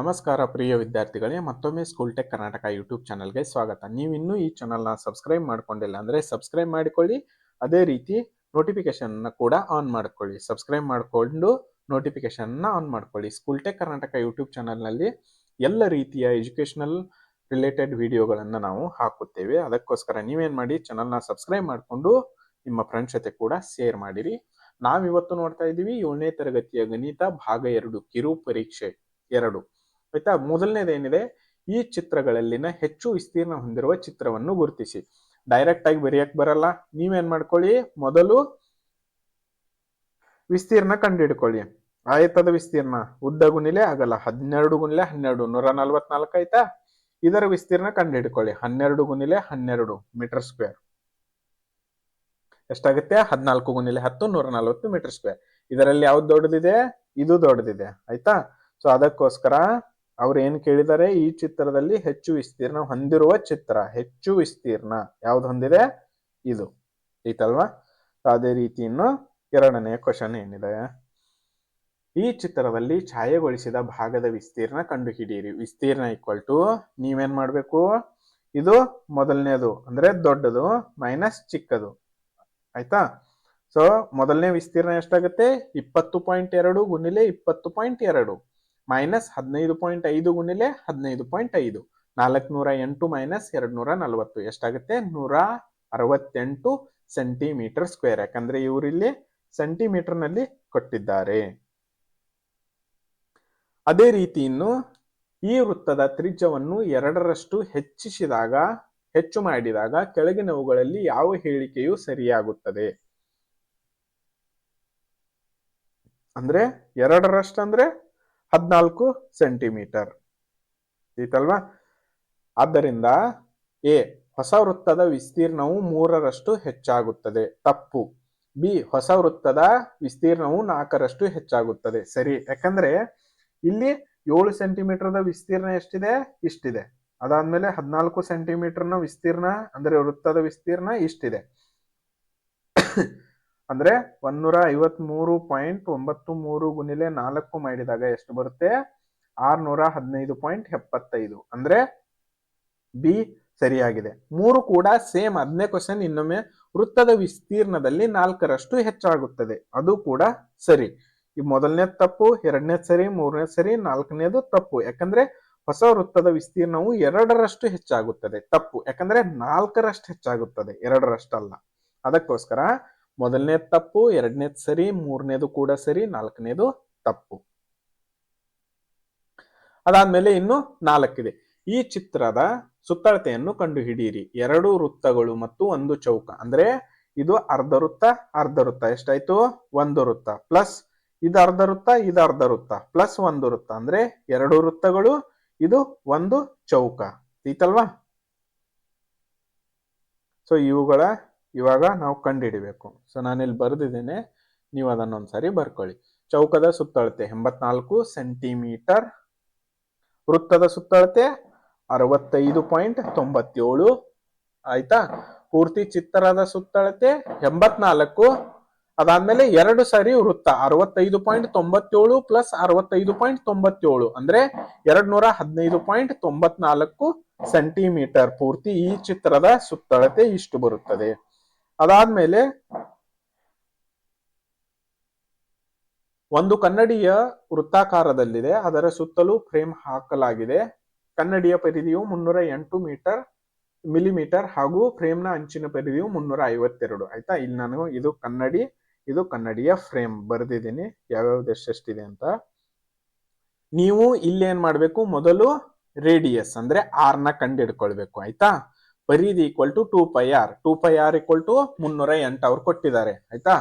ನಮಸ್ಕಾರ ಪ್ರಿಯ ವಿದ್ಯಾರ್ಥಿಗಳೇ, ಮತ್ತೊಮ್ಮೆ ಸ್ಕೂಲ್ ಟೆಕ್ ಕರ್ನಾಟಕ ಯೂಟ್ಯೂಬ್ ಚಾನಲ್ಗೆ ಸ್ವಾಗತ. ನೀವು ಇನ್ನೂ ಈ ಚಾನಲ್ನ ಸಬ್ಸ್ಕ್ರೈಬ್ ಮಾಡ್ಕೊಂಡಿಲ್ಲ ಅಂದರೆ ಸಬ್ಸ್ಕ್ರೈಬ್ ಮಾಡಿಕೊಳ್ಳಿ, ಅದೇ ರೀತಿ ನೋಟಿಫಿಕೇಶನ್ನ ಕೂಡ ಆನ್ ಮಾಡಿಕೊಳ್ಳಿ. ಸಬ್ಸ್ಕ್ರೈಬ್ ಮಾಡಿಕೊಂಡು ನೋಟಿಫಿಕೇಶನ್ನ ಆನ್ ಮಾಡಿಕೊಳ್ಳಿ. ಸ್ಕೂಲ್ ಟೆಕ್ ಕರ್ನಾಟಕ ಯೂಟ್ಯೂಬ್ ಚಾನಲ್ನಲ್ಲಿ ಎಲ್ಲ ರೀತಿಯ ಎಜುಕೇಷನಲ್ ರಿಲೇಟೆಡ್ ವಿಡಿಯೋಗಳನ್ನು ನಾವು ಹಾಕುತ್ತೇವೆ. ಅದಕ್ಕೋಸ್ಕರ ನೀವೇನು ಮಾಡಿ, ಚಾನಲ್ನ ಸಬ್ಸ್ಕ್ರೈಬ್ ಮಾಡಿಕೊಂಡು ನಿಮ್ಮ ಫ್ರೆಂಡ್ಸ್ ಜೊತೆ ಕೂಡ ಶೇರ್ ಮಾಡಿರಿ. ನಾವಿವತ್ತು ನೋಡ್ತಾ ಇದ್ದೀವಿ ಏಳನೇ ತರಗತಿಯ ಗಣಿತ ಭಾಗ ಎರಡು ಕಿರು ಪರೀಕ್ಷೆ ಎರಡು. ಆಯ್ತಾ? ಮೊದಲನೇದೇನಿದೆ, ಈ ಚಿತ್ರಗಳಲ್ಲಿನ ಹೆಚ್ಚು ವಿಸ್ತೀರ್ಣ ಹೊಂದಿರುವ ಚಿತ್ರವನ್ನು ಗುರುತಿಸಿ. ಡೈರೆಕ್ಟ್ ಆಗಿ ಬರೆಯಕ್ ಬರಲ್ಲ. ನೀವೇನ್ ಮಾಡ್ಕೊಳ್ಳಿ? ಮೊದಲು ವಿಸ್ತೀರ್ಣ ಕಂಡುಹಿಡ್ಕೊಳ್ಳಿ. ಆಯತದ ವಿಸ್ತೀರ್ಣ, ಉದ್ದ ಗುಣಿಲೆ ಆಗಲ್ಲ ಹನ್ನೆರಡು ಗುಣಿಲೆ ಹನ್ನೆರಡು, ನೂರ ನಲ್ವತ್ನಾಲ್ಕು ಆಯ್ತಾ? ಇದರ ವಿಸ್ತೀರ್ಣ ಕಂಡುಹಿಡ್ಕೊಳ್ಳಿ. ಹನ್ನೆರಡು ಗುಣಿಲೆ ಹನ್ನೆರಡು ಮೀಟರ್ ಸ್ಕ್ವೇರ್. ಎಷ್ಟಾಗುತ್ತೆ? ಹದಿನಾಲ್ಕು ಗುಣಿಲೆ ಹತ್ತು, ನೂರ ನಲ್ವತ್ತು ಮೀಟರ್ ಸ್ಕ್ವೇರ್. ಇದರಲ್ಲಿ ಯಾವ್ದು ದೊಡ್ಡದಿದೆ? ಇದು ದೊಡ್ಡದಿದೆ. ಆಯ್ತಾ? ಸೊ ಅದಕ್ಕೋಸ್ಕರ ಅವ್ರು ಏನ್ ಕೇಳಿದ್ದಾರೆ ಈ ಚಿತ್ರದಲ್ಲಿ ಹೆಚ್ಚು ವಿಸ್ತೀರ್ಣ ಹೊಂದಿರುವ ಚಿತ್ರ, ಹೆಚ್ಚು ವಿಸ್ತೀರ್ಣ. ಯಾವ್ದು ಹೊಂದಿದೆ? ಇದು. ಐತಲ್ವಾ? ಅದೇ ರೀತಿ ಇನ್ನು ಎರಡನೇ ಕ್ವಶನ್ ಏನಿದೆ? ಈ ಚಿತ್ರದಲ್ಲಿ ಛಾಯೆಗೊಳಿಸಿದ ಭಾಗದ ವಿಸ್ತೀರ್ಣ ಕಂಡುಹಿಡಿಯಿರಿ. ವಿಸ್ತೀರ್ಣ ಈಕ್ವಲ್ ಟು ನೀವೇನ್ ಮಾಡ್ಬೇಕು? ಇದು ಮೊದಲನೇದು, ಅಂದ್ರೆ ದೊಡ್ಡದು ಮೈನಸ್ ಚಿಕ್ಕದು. ಆಯ್ತಾ? ಸೊ ಮೊದಲನೇ ವಿಸ್ತೀರ್ಣ ಎಷ್ಟಾಗುತ್ತೆ? ಇಪ್ಪತ್ತು ಪಾಯಿಂಟ್ ಎರಡು ಗುಣಿಲೆ ಇಪ್ಪತ್ತು ಪಾಯಿಂಟ್ ಎರಡು. ಮೈನಸ್ ಹದಿನೈದು ಪಾಯಿಂಟ್ ಐದು ಗುಣಿಲೆ ಹದಿನೈದು ಪಾಯಿಂಟ್ ಐದು. ನಾಲ್ಕುನೂರ ಎಂಟು ಮೈನಸ್ ಎರಡು ನೂರ ನಲವತ್ತು. ಎಷ್ಟಾಗುತ್ತೆ? ನೂರ ಅರವತ್ತೆಂಟು ಸೆಂಟಿಮೀಟರ್ ಸ್ಕ್ವೇರ್. ಯಾಕಂದ್ರೆ ಇವರಿಲ್ಲಿ ಸೆಂಟಿಮೀಟರ್ನಲ್ಲಿ ಕೊಟ್ಟಿದ್ದಾರೆ. ಅದೇ ರೀತಿ ಇನ್ನು ಈ ವೃತ್ತದ ತ್ರಿಜ್ಯವನ್ನು ಎರಡರಷ್ಟು ಹೆಚ್ಚಿಸಿದಾಗ, ಹೆಚ್ಚು ಮಾಡಿದಾಗ ಕೆಳಗಿನವುಗಳಲ್ಲಿ ಯಾವ ಹೇಳಿಕೆಯು ಸರಿಯಾಗುತ್ತದೆ? ಅಂದ್ರೆ ಎರಡರಷ್ಟಂದ್ರೆ ಹದಿನಾಲ್ಕು ಸೆಂಟಿಮೀಟರ್. ಆಯ್ತಲ್ವಾ ಆದ್ದರಿಂದ ಎ, ಹೊಸ ವೃತ್ತದ ವಿಸ್ತೀರ್ಣವು ಮೂರರಷ್ಟು ಹೆಚ್ಚಾಗುತ್ತದೆ. ತಪ್ಪು. ಬಿ, ಹೊಸ ವೃತ್ತದ ವಿಸ್ತೀರ್ಣವು ನಾಲ್ಕರಷ್ಟು ಹೆಚ್ಚಾಗುತ್ತದೆ. ಸರಿ. ಯಾಕಂದ್ರೆ ಇಲ್ಲಿ ಏಳು ಸೆಂಟಿಮೀಟರ್ದ ವಿಸ್ತೀರ್ಣ ಎಷ್ಟಿದೆ? ಇಷ್ಟಿದೆ. ಅದಾದ್ಮೇಲೆ ಹದಿನಾಲ್ಕು ಸೆಂಟಿಮೀಟರ್ನ ವಿಸ್ತೀರ್ಣ, ಅಂದ್ರೆ ವೃತ್ತದ ವಿಸ್ತೀರ್ಣ ಇಷ್ಟಿದೆ. ಅಂದ್ರೆ ಒಂದೂರ ಐವತ್ ಮೂರು ಪಾಯಿಂಟ್ ಒಂಬತ್ತು ಮೂರು ಗುಣಿಲೆ ನಾಲ್ಕು ಮಾಡಿದಾಗ ಎಷ್ಟು ಬರುತ್ತೆ? ಆರ್ನೂರ ಹದಿನೈದು ಪಾಯಿಂಟ್ ಎಪ್ಪತ್ತೈದು. ಅಂದ್ರೆ ಬಿ ಸರಿಯಾಗಿದೆ. ಮೂರು ಕೂಡ ಸೇಮ್. ಹದಿನೇ ಕ್ವಶನ್ ಇನ್ನೊಮ್ಮೆ ವೃತ್ತದ ವಿಸ್ತೀರ್ಣದಲ್ಲಿ ನಾಲ್ಕರಷ್ಟು ಹೆಚ್ಚಾಗುತ್ತದೆ. ಅದು ಕೂಡ ಸರಿ. ಈ ಮೊದಲನೇ ತಪ್ಪು ಎರಡನೇ ಸರಿ ಮೂರನೇ ಸರಿ, ನಾಲ್ಕನೇದು ತಪ್ಪು. ಯಾಕಂದ್ರೆ ಹೊಸ ವೃತ್ತದ ವಿಸ್ತೀರ್ಣವು ಎರಡರಷ್ಟು ಹೆಚ್ಚಾಗುತ್ತದೆ. ತಪ್ಪು. ಯಾಕಂದ್ರೆ ನಾಲ್ಕರಷ್ಟು ಹೆಚ್ಚಾಗುತ್ತದೆ. ಎರಡರಷ್ಟಲ್ಲ. ಅದಕ್ಕೋಸ್ಕರ ಮೊದಲನೇದು ತಪ್ಪು, ಎರಡನೇದು ಸರಿ, ಮೂರನೇದು ಕೂಡ ಸರಿ, ನಾಲ್ಕನೇದು ತಪ್ಪು. ಅದಾದ್ಮೇಲೆ ಇನ್ನು ನಾಲ್ಕಿದೆ. ಈ ಚಿತ್ರದ ಸುತ್ತಳತೆಯನ್ನು ಕಂಡುಹಿಡಿಯಿರಿ. ಎರಡು ವೃತ್ತಗಳು ಮತ್ತು ಒಂದು ಚೌಕ. ಅಂದ್ರೆ ಇದು ಅರ್ಧ ವೃತ್ತ ಅರ್ಧ ವೃತ್ತ. ಎಷ್ಟಾಯ್ತು? ಒಂದು ವೃತ್ತ. ಪ್ಲಸ್ ಇದು ಅರ್ಧ ವೃತ್ತ, ಇದು ಅರ್ಧ ವೃತ್ತ. ಪ್ಲಸ್ ಒಂದು ವೃತ್ತ. ಅಂದ್ರೆ ಎರಡು ವೃತ್ತಗಳು, ಇದು ಒಂದು ಚೌಕ. ಐತಲ್ವಾ? ಸೊ ಇವುಗಳ ಇವಾಗ ನಾವು ಕಂಡುಹಿಡಿಬೇಕು ಸೊ ನಾನಿಲ್ಲಿ ಬರೆದಿದ್ದೇನೆ, ನೀವು ಅದನ್ನೊಂದ್ಸರಿ ಬರ್ಕೊಳ್ಳಿ. ಚೌಕದ ಸುತ್ತಳತೆ ಎಂಬತ್ನಾಲ್ಕು ಸೆಂಟಿಮೀಟರ್, ವೃತ್ತದ ಸುತ್ತಳತೆ ಅರವತ್ತೈದು ಪಾಯಿಂಟ್ ತೊಂಬತ್ತೇಳು, ಆಯ್ತಾ? ಪೂರ್ತಿ ಚಿತ್ತರದ ಸುತ್ತಳತೆ ಎಂಬತ್ನಾಲ್ಕು, ಅದಾದ್ಮೇಲೆ ಎರಡು ಸಾರಿ ವೃತ್ತ ಅರವತ್ತೈದು ಪಾಯಿಂಟ್ ತೊಂಬತ್ತೇಳು ಪ್ಲಸ್ ಅರವತ್ತೈದು ಪಾಯಿಂಟ್ ತೊಂಬತ್ತೇಳು. ಅಂದ್ರೆ ಎರಡ್ ನೂರ ಹದಿನೈದು ಪಾಯಿಂಟ್ ತೊಂಬತ್ನಾಲ್ಕು ಸೆಂಟಿಮೀಟರ್. ಪೂರ್ತಿ ಈ ಚಿತ್ರದ ಸುತ್ತಳತೆ ಇಷ್ಟು ಬರುತ್ತದೆ. ಅದಾದ್ಮೇಲೆ ಒಂದು ಕನ್ನಡಿಯ ವೃತ್ತಾಕಾರದಲ್ಲಿದೆ. ಅದರ ಸುತ್ತಲೂ ಫ್ರೇಮ್ ಹಾಕಲಾಗಿದೆ. ಕನ್ನಡಿಯ ಪರಿಧಿಯು ಮುನ್ನೂರ ಎಂಟು ಮೀಟರ್, ಮಿಲಿಮೀಟರ್ ಹಾಗೂ ಫ್ರೇಮ್ನ ಅಂಚಿನ ಪರಿಧಿಯು ಮುನ್ನೂರ ಐವತ್ತೆರಡು. ಆಯ್ತಾ? ಇಲ್ಲಿ ನಾನು ಇದು ಕನ್ನಡಿ, ಇದು ಕನ್ನಡಿಯ ಫ್ರೇಮ್ ಬರೆದಿದ್ದೀನಿ. ಯಾವ್ಯಾವ್ದು ಎಷ್ಟೆಷ್ಟಿದೆ ಅಂತ. ನೀವು ಇಲ್ಲಿ ಏನ್ ಮಾಡ್ಬೇಕು? ಮೊದಲು ರೇಡಿಯಸ್ ಅಂದ್ರೆ ಆರ್ನ ಕಂಡಿಡ್ಕೊಳ್ಬೇಕು ಆಯ್ತಾ? ಪರಿಧಿ equal to two pi R two pi R equal to ಮುನ್ನೂರ ಎಂಟು ಅವ್ರು ಕೊಟ್ಟಿದ್ದಾರೆ. ಆಯ್ತಾ?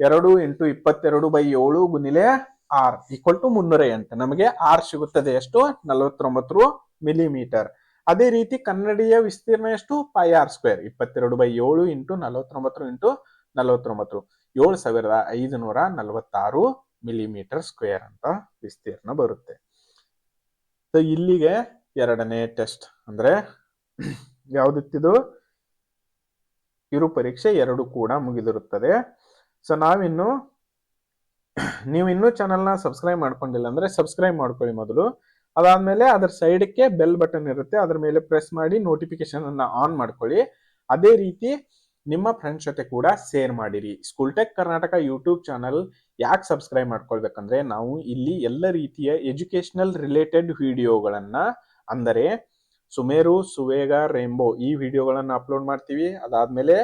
ಎರಡು ಇಂಟು ಇಪ್ಪತ್ತೆರಡು ಬೈ ಏಳು ಗುನಿಲೆ ಆರ್ ಈಕ್ವಲ್ ಟು ಮುನ್ನೂರ ಎಂಟು. ನಮಗೆ ಆರ್ ಸಿಗುತ್ತದೆ ಎಷ್ಟು? ನಲವತ್ತೊಂಬತ್ತು ಮಿಲಿಮೀಟರ್ ಅದೇ ರೀತಿ ಕನ್ನಡಿಯ ವಿಸ್ತೀರ್ಣ ಎಷ್ಟು? ಪೈ ಆರ್ ಸ್ಕ್ವೇರ್ ಇಪ್ಪತ್ತೆರಡು ಬೈ ಏಳು ಇಂಟು ನಲವತ್ತೊಂಬತ್ತು ಇಂಟು ನಲವತ್ತೊಂಬತ್ತು. ಏಳು ಸಾವಿರದ ಐದುನೂರ ನಲವತ್ತಾರು ಮಿಲಿಮೀಟರ್ ಸ್ಕ್ವೇರ್ ಅಂತ ವಿಸ್ತೀರ್ಣ ಬರುತ್ತೆ. ಸೊ ಇಲ್ಲಿಗೆ ಎರಡನೇ ಟೆಸ್ಟ್ ಅಂದ್ರೆ ಯಾವ್ದಿತ್ತಿದು? ಕಿರು ಪರೀಕ್ಷೆ ಎರಡು ಕೂಡ ಮುಗಿದಿರುತ್ತದೆ. ಸೊ ನಾವಿನ್ನು ನೀವು ಇನ್ನೂ ಚಾನಲ್ನ ಸಬ್ಸ್ಕ್ರೈಬ್ ಮಾಡ್ಕೊಂಡಿಲ್ಲ ಅಂದರೆ ಸಬ್ಸ್ಕ್ರೈಬ್ ಮಾಡ್ಕೊಳ್ಳಿ ಮೊದಲು. ಅದಾದಮೇಲೆ ಅದರ ಸೈಡ್ಗೆ ಬೆಲ್ ಬಟನ್ ಇರುತ್ತೆ. ಅದರ ಮೇಲೆ ಪ್ರೆಸ್ ಮಾಡಿ ನೋಟಿಫಿಕೇಶನ್ ಅನ್ನು ಆನ್ ಮಾಡ್ಕೊಳ್ಳಿ. ಅದೇ ರೀತಿ ನಿಮ್ಮ ಫ್ರೆಂಡ್ಸ್ ಜೊತೆ ಕೂಡ ಶೇರ್ ಮಾಡಿರಿ. School tech Karnataka YouTube channel ಯಾಕೆ ಸಬ್ಸ್ಕ್ರೈಬ್ ಮಾಡ್ಕೊಳ್ಬೇಕಂದ್ರೆ ನಾವು ಇಲ್ಲಿ ಎಲ್ಲ ರೀತಿಯ ಎಜುಕೇಶನಲ್ ರಿಲೇಟೆಡ್ ವಿಡಿಯೋಗಳನ್ನು ಅಂದರೆ ಸುಮೇರು, ಸುವೇಗ, ರೇಂಬೋ ಈ ವಿಡಿಯೋಗಳನ್ನು ಅಪ್ಲೋಡ್ ಮಾಡ್ತೀವಿ. ಅದಾದ್ಮೇಲೆ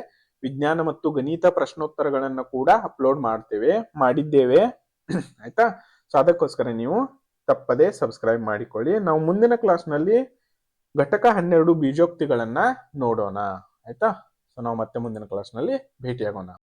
ವಿಜ್ಞಾನ ಮತ್ತು ಗಣಿತ ಪ್ರಶ್ನೋತ್ತರಗಳನ್ನು ಕೂಡ ಅಪ್ಲೋಡ್ ಮಾಡ್ತೇವೆ, ಮಾಡಿದ್ದೇವೆ. ಆಯ್ತಾ? ಸೊ ಅದಕ್ಕೋಸ್ಕರ ನೀವು ತಪ್ಪದೆ ಸಬ್ಸ್ಕ್ರೈಬ್ ಮಾಡಿಕೊಳ್ಳಿ. ನಾವು ಮುಂದಿನ ಕ್ಲಾಸ್ನಲ್ಲಿ ಘಟಕ ಹನ್ನೆರಡು ಬೀಜೋಕ್ತಿಗಳನ್ನು ನೋಡೋಣ. ಆಯ್ತಾ? ಸೊ ನಾವು ಮತ್ತೆ ಮುಂದಿನ ಕ್ಲಾಸ್ನಲ್ಲಿ ಭೇಟಿಯಾಗೋಣ.